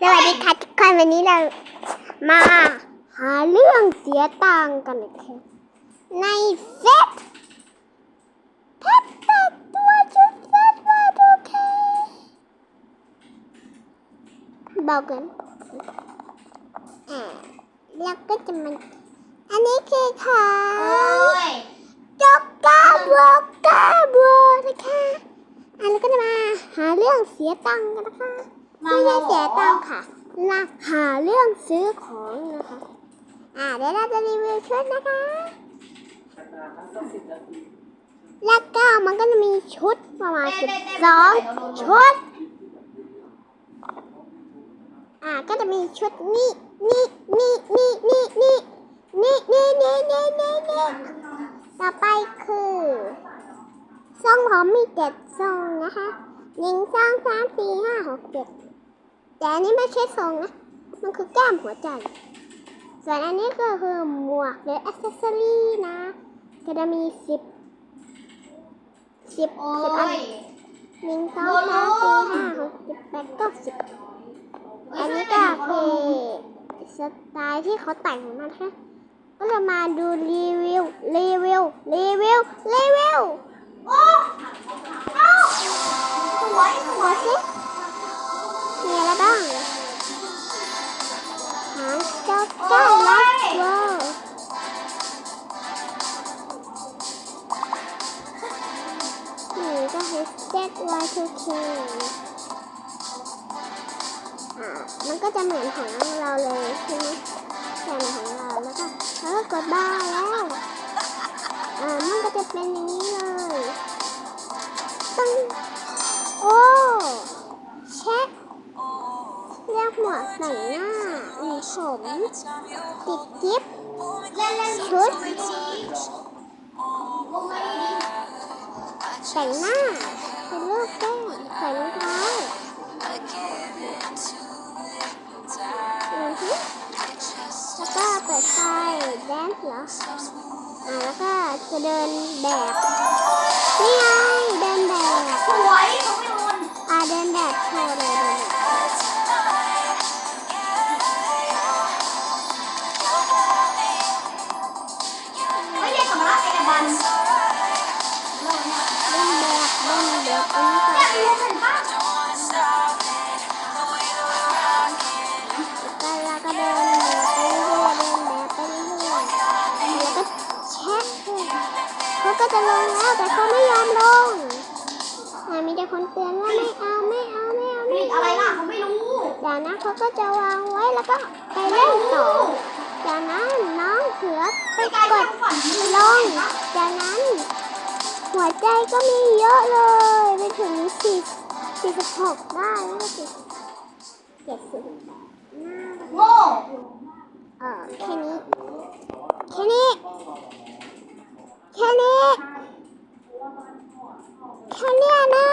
สวัสดีค่ะทุกคนวันนี้เรามาหาเรื่องเสียตังกันนะคะในเซ็ตพ็คแปดตัวชุดเซ็ตมาดูค่ะบอกกันอ่าแล้วก็จะมัน อันนี้คือของยจ็อกกาบัวกาบัวนะคะอะแล้ก็จะมาหาเรื่องเสียตังค์กันนะคะ ไม่ใช่เสียตังค์ค่ะนะหาเรื่องซื้อของนะคะ อ่าเดี๋ยวเราจะรีวิวชุดนะคะ แล้วก็มันก็จะมีชุดประมาณสิบสองชุด อ่าก็จะมีชุดนี่นี่นี่นี่นี่นี่นี่นี่นี่นี่นี่นี่ต่อไปคือทรงผมมีเจ็ดทรงนะคะหนึ่งสองสามสี่ห้าหกเจ็ด แต่อันนี้ไม่ใช่ทรงนะ มันคือแก้มหัวใจ ส่วนอันนี้ก็คือหมวกหรืออ c เซสซอรี่นะ ก็จะมีสิบสิบโอ้สิบอันยหนึ่งสองสามสี่ห้าหกเจ็ดแปดเก้าสิบอันนี้ก็คือสไตล์ที่เขาแต่งมานะคะก็จะมาดูรีวิว รีวิว รีวิว รีวิว โอ้ เอ้าสวยสวดูยสิ มีอะไรบ้างหางเจ้าเจ้าลักเวอร์นี่ก็คือเซ็ต Y2K อ่ามันก็จะเหมือนของเราเลยใช่ไหมแผ่นของเราแล้วก็แล้วก็กดบ้าแล้วอ่ามันก็จะเป็นอย่างนี้เลยตึ้งโอ้ รียกหมวกใส่หน้ามีผมติดกิ๊บเล่นเล่นชุดไม่ดีวงไม่ดีแต่งหน้าเป็นรูปแก้มใส่รองเท้าอือฮึแล้วก็เปิดไฟแดนซ์เหรออ่าแล้วก็จะเดินแบบนี่ไง ลงแล้วแต่เขาไม่ยอมลงอ่ามีแต่คนเตือนว่าไม่เอาไม่เอาไม่เอาผไม่ลิตเอาอะไรล่ะเขาไม่รู้จากนั้นเขาก็จะวางไว้แล้วก็ไปเล่นต่อจากนั้นน้องเสือไปไปไกลกทาดงฝันลงจากนั้น หัวใจก็มีเยอะเลยไปถึงสี่สี่สิบหกได้แล้วก็สิบเจ็ดสิบโง่เออแค่นี้แค่นี้แค่นี้ ค่เนี้ยนะ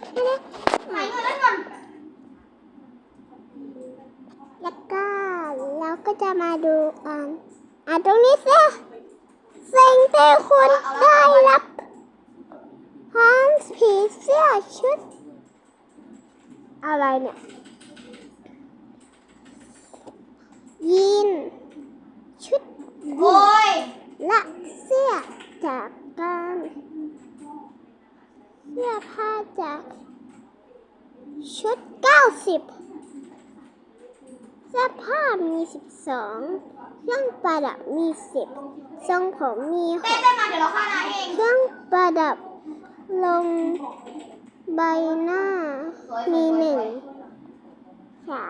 แค่นี้ไหนก่อนแล้วก็เราก็จะมาดูอ่าอ่านตรงนี้สิสิ่งที่คุณได้รับพร้อมผีเสื้อชุดอะไรเนี่ยน ชุดยี โอ้ น ย และเสื้อจากการเสื้อผ้าจากชุด 90 เสื้อผ้ามี 12เครื่องประดับมี 10 ทรงผมมีเต้นได้มาเดี๋ยวเราฆ่านาเอง6เครื่องประดับลงใบหน้ามีหนึ่งค่ะ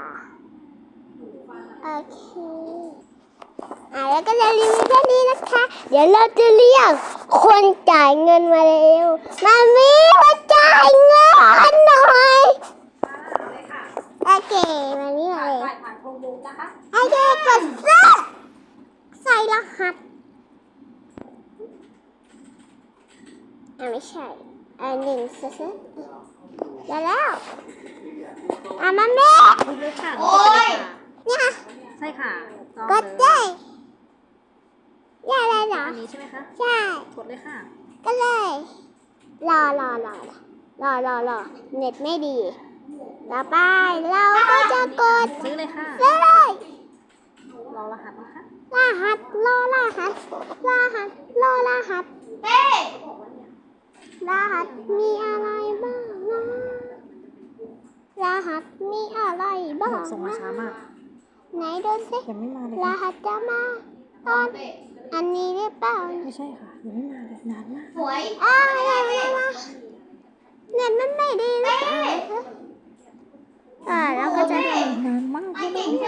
โอเคอะแล้วก็จะรีวิวแค่นี้นะคะ เดี๋ยวเราจะเรียกคนจ่ายเงินมาเร็วมามีมาจ่ายเงินหน่อยโอเคมานี่มาเลย จ่ายผ่านโครงบู นะคะโอเคกดซื้อใส่รหัสอะไม่ใช่อันหนึ่งซื้อซื้อเดี๋ยวแล้วอะมาแม่กดเลยค่ะโอ้ยเนี่ยใช่ค่ะจองกดเลได้ยอย่าอะไรเหรออันนี้ใช่ไหมคะใช่กดเลยค่ะก็เลยรอรอรอรอรอรอเน็ตไม่ดี ต่อไปเราก็จะกดซื้อเลยค่ะซื้อเลยรอรหัสนะคะรหัสรอรหัสรหัสรอรหัสเต้รหัสมีอะไรบ้างนะรหัสมีอะไรบ้างส่งมาช้ามากไหนดูสิยังไม่มาเลยรค่ะหัสจะมาตอนอันนี้หรือเปล่าไม่ใช่ค่ะยังไม่มาเลยนานมากสวยอ้าวอะไรวะเน็ตมันไม่ดีหรือเปล่าอ่าแล้วก็จะได้ นานมาก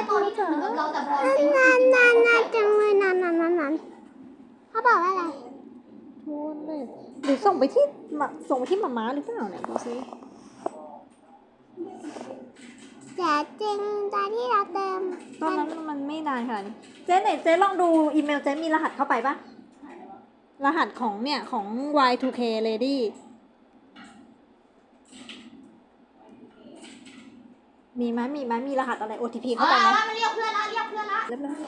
ไอเก่งแค่ตัวนี้ถึงกับเราแต่พอสินานนานนานจังเลยนานนานนานนานเขาบอกว่าอะไรโทษเลยหรือส่งไปที่หมาส่งไปที่หมาม้าหรือเปล่าเนี่ยดูสิแต่จริงตอนที่เราเติมตอนนั้นมันไม่นานขนาดนี้เจ๊ไหนเจ๊ลองดูอีเมลเจ๊มีรหัสเข้าไปปะรหัสของเนี่ยของ Y2K Lady มีไหมมีไหมมีรหัสอะไร OTP เอเข้าไปไหมอมาเรียกเพื่อนละเรียกเพื่อนละเรียบร้อย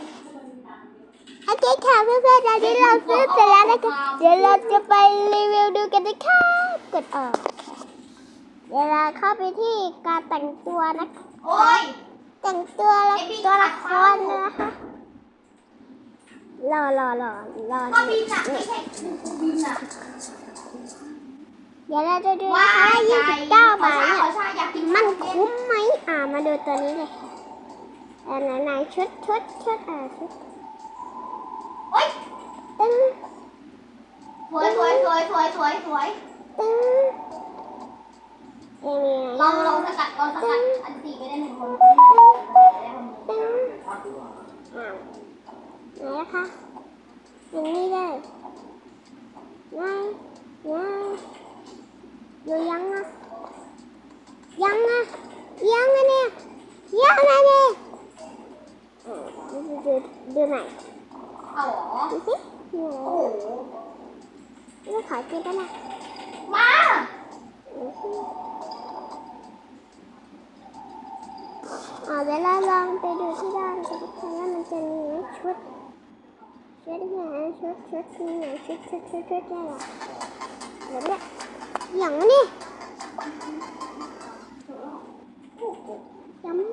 โอเคค่ะเพื่อนๆตอนนี้เราซื้อเสร็จแล้วนะคะเดี๋ยวเราจะไปรีวิวดูกันนะคะกดออกเวลาเข้าไปที่การแต่งตัวนะคะโอ้ยแต่งตัวละตัวละครนะคะรอรอรอรอก็บินอะไม่ใช่บินอะ เดี๋ยวเราจะดูว้านะคะยยี่สิบเก้าบาทเนี่ยขอชาอยากกินมันคุ้มไหมอ่ามาดูตัวนี้เลยอ่าไหนไหนชุดชุดชุดอ่าชุดโอ้ยตึ้งสวยสวยสวยสวยสวยสวยตึ้งนี่นี่ลองลองสกัดลองสกัดอันตีไปได้หนึ่งคนตึ้งอ้าวไหนนะคะอย่างนี้ chị chứ Nó khỏi kia đó nè Má! Ở đây là lần tôi đưa cái lần Tôi có thể là mình chân nhé chút Chút nha, chút, chút nha, chút, chút, chút, chút nha Đúng đấy Dẫn đi. Chấm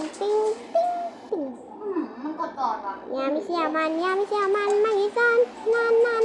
่อนว่ยาไม่เชื่อมันยาไม่เชื่อมันไม่ซันนานนั่น